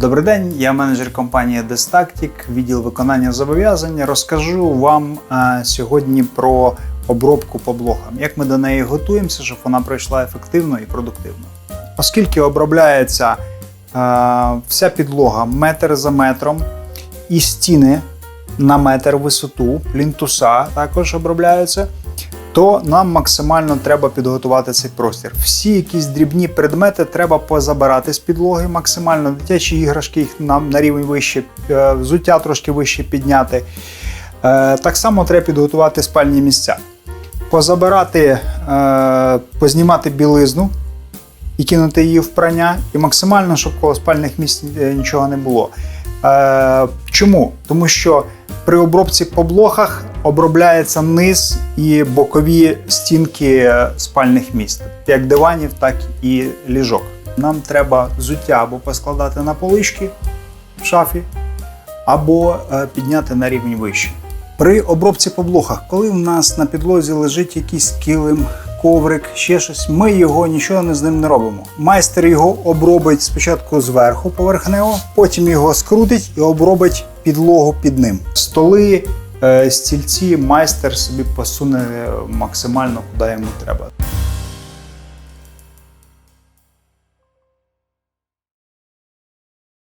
Добрий день, я менеджер компанії Destactic, відділ виконання зобов'язань. Розкажу вам е, сьогодні про обробку по блокам, як ми до неї готуємося, щоб вона пройшла ефективно і продуктивно. Оскільки обробляється е, вся підлога метр за метром і стіни на метр висоту, плінтуса також обробляються, то нам максимально треба підготувати цей простір. Всі якісь дрібні предмети треба позабирати з підлоги, максимально дитячі іграшки їх нам на рівень вище, е, взуття трошки вище підняти. Е, Так само треба підготувати спальні місця. Позабирати, е, познімати білизну і кинути її в прання, і максимально, щоб коло спальних місць нічого не було. Чому? Тому що при обробці по блохах обробляється низ і бокові стінки спальних місць, як диванів, так і ліжок. Нам треба взуття або поскладати на полички в шафі, або е, підняти на рівень вище. При обробці по блохах, коли в нас на підлозі лежить якийсь килим, коврик, ще щось, ми його нічого не з ним не робимо. Майстер його обробить спочатку зверху поверхнево, потім його скрутить і обробить підлогу під ним. Столи, е, стільці майстер собі посуне максимально куди йому треба.